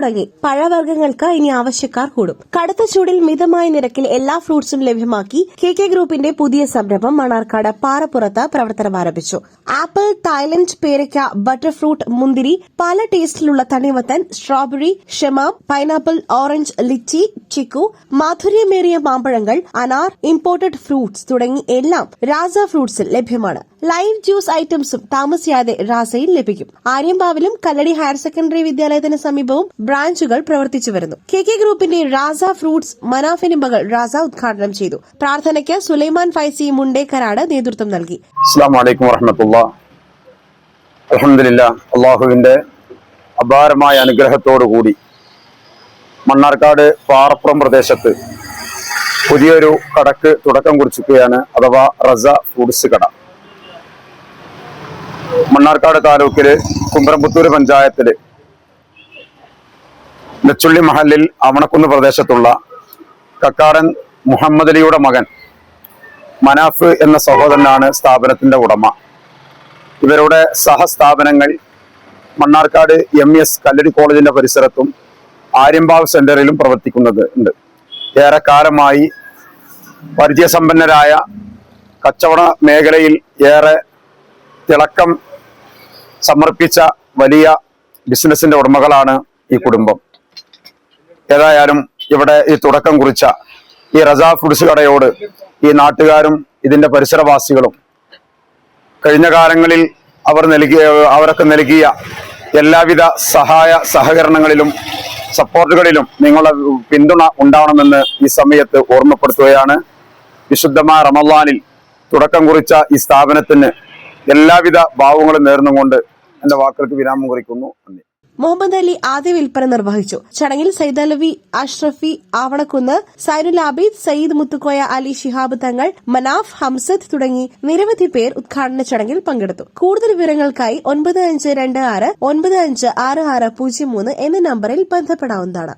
തുടങ്ങി. പഴവർഗങ്ങൾക്ക് ഇനി ആവശ്യക്കാർ കൂടും. കടുത്ത ചൂടിൽ മിതമായ നിരക്കിൽ എല്ലാ ഫ്രൂട്ട്സും ലഭ്യമാക്കി കെ കെ ഗ്രൂപ്പിന്റെ പുതിയ സംരംഭം മണ്ണാർക്കാട് പാറപ്പുറത്ത് പ്രവർത്തനം ആരംഭിച്ചു ആപ്പിൾ തായ്ലൻഡ് പേരയ്ക്ക ബട്ടർഫ്രൂട്ട് മുന്തിരി പല ടേസ്റ്റിലുള്ള തണിവത്തൻ സ്ട്രോബെറി ഷെമാം പൈനാപ്പിൾ ഓറഞ്ച് ലിച്ചി ചിക്കു മാധുര്യമേറിയ മാമ്പഴങ്ങൾ അനാർ ഇമ്പോർട്ടഡ് ഫ്രൂട്ട്സ് തുടങ്ങി എല്ലാം രാസ ഫ്രൂട്ട്സിൽ ലഭ്യമാണ്. ലൈവ് ജ്യൂസ് ഐറ്റംസും താമസിയാതെ രാസയിൽ ലഭിക്കും. ആര്യമ്പാവിലും കല്ലടി ഹയർ സെക്കൻഡറി വിദ്യാലയത്തിന് സമീപവും ബ്രാഞ്ചുകൾ പ്രവർത്തിച്ചു വരുന്നു. കെ കെ ഗ്രൂപ്പിന്റെ റാസ ഫ്രൂട്ട്സ് മനാഫിന് മകൾ റാസ ഉദ്ഘാടനം ചെയ്തു. പ്രാർത്ഥനയ്ക്ക് സുലൈമാൻ ഫൈസി മുണ്ടേക്കരാട് നേതൃത്വം നൽകി. അലഹമില്ല അള്ളാഹുവിന്റെ അപാരമായ അനുഗ്രഹത്തോടു കൂടി മണ്ണാർക്കാട് പാറപ്പുറം പ്രദേശത്ത് പുതിയൊരു കടക്ക് തുടക്കം കുറിച്ചിരിക്കുകയാണ് അഥവാ റസ ഫുഡ്സ് കട. മണ്ണാർക്കാട് താലൂക്കിൽ കുമ്പരംപുത്തൂര് പഞ്ചായത്തിൽ നെച്ചുള്ളി മഹലിൽ അവണക്കുന്ന് പ്രദേശത്തുള്ള കക്കാടൻ മുഹമ്മദ് അലിയുടെ മകൻ മനാഫ് എന്ന സഹോദരനാണ് സ്ഥാപനത്തിന്റെ ഉടമ. ഇവരുടെ സഹസ്ഥാപനങ്ങൾ മണ്ണാർക്കാട് എം എസ് കല്ലടി കോളേജിന്റെ പരിസരത്തും ആര്യമ്പാവ് സെന്ററിലും പ്രവർത്തിക്കുന്നത് ഉണ്ട്. ഏറെക്കാലമായി പരിചയസമ്പന്നരായ കച്ചവട മേഖലയിൽ ഏറെ തിളക്കം സമർപ്പിച്ച വലിയ ബിസിനസിന്റെ ഉടമകളാണ് ഈ കുടുംബം. ഏതായാലും ഇവിടെ ഈ തുടക്കം കുറിച്ച ഈ റസ ഫുഡ്സ് കടയോട് ഈ നാട്ടുകാരും ഇതിന്റെ പരിസരവാസികളും കഴിഞ്ഞ കാലങ്ങളിൽ അവർ നൽകിയ അവരൊക്കെ നൽകിയ എല്ലാവിധ സഹായ സഹകരണങ്ങളിലും സപ്പോർട്ടുകളിലും നിങ്ങളുടെ പിന്തുണ ഉണ്ടാവണമെന്ന് ഈ സമയത്ത് ഓർമ്മപ്പെടുത്തുകയാണ്. വിശുദ്ധമായ റമദാനിൽ തുടക്കം കുറിച്ച ഈ സ്ഥാപനത്തിന് എല്ലാവിധ ഭാവങ്ങളും നേർന്നുകൊണ്ട് എന്റെ വാക്കുകൾക്ക് വിരാമം കുറിക്കുന്നു. നന്ദി. മുഹമ്മദ് അലി ആദ്യ വിൽപ്പന നിർവഹിച്ചു. ചടങ്ങിൽ സൈദലവി അഷ്റഫി ആവണക്കുന്ന് സൈനുൽ ആബിദ് സയ്യിദ് മുത്തുക്കോയ അലി ഷിഹാബ് തങ്ങൾ മനാഫ് ഹംസത്ത് തുടങ്ങി നിരവധി പേർ ഉദ്ഘാടന ചടങ്ങിൽ പങ്കെടുത്തു. കൂടുതൽ വിവരങ്ങൾക്കായി ഒൻപത് അഞ്ച് രണ്ട് ആറ് ഒൻപത് അഞ്ച് ആറ് ആറ് പൂജ്യം മൂന്ന് എന്ന നമ്പറിൽ ബന്ധപ്പെടാവുന്നതാണ്.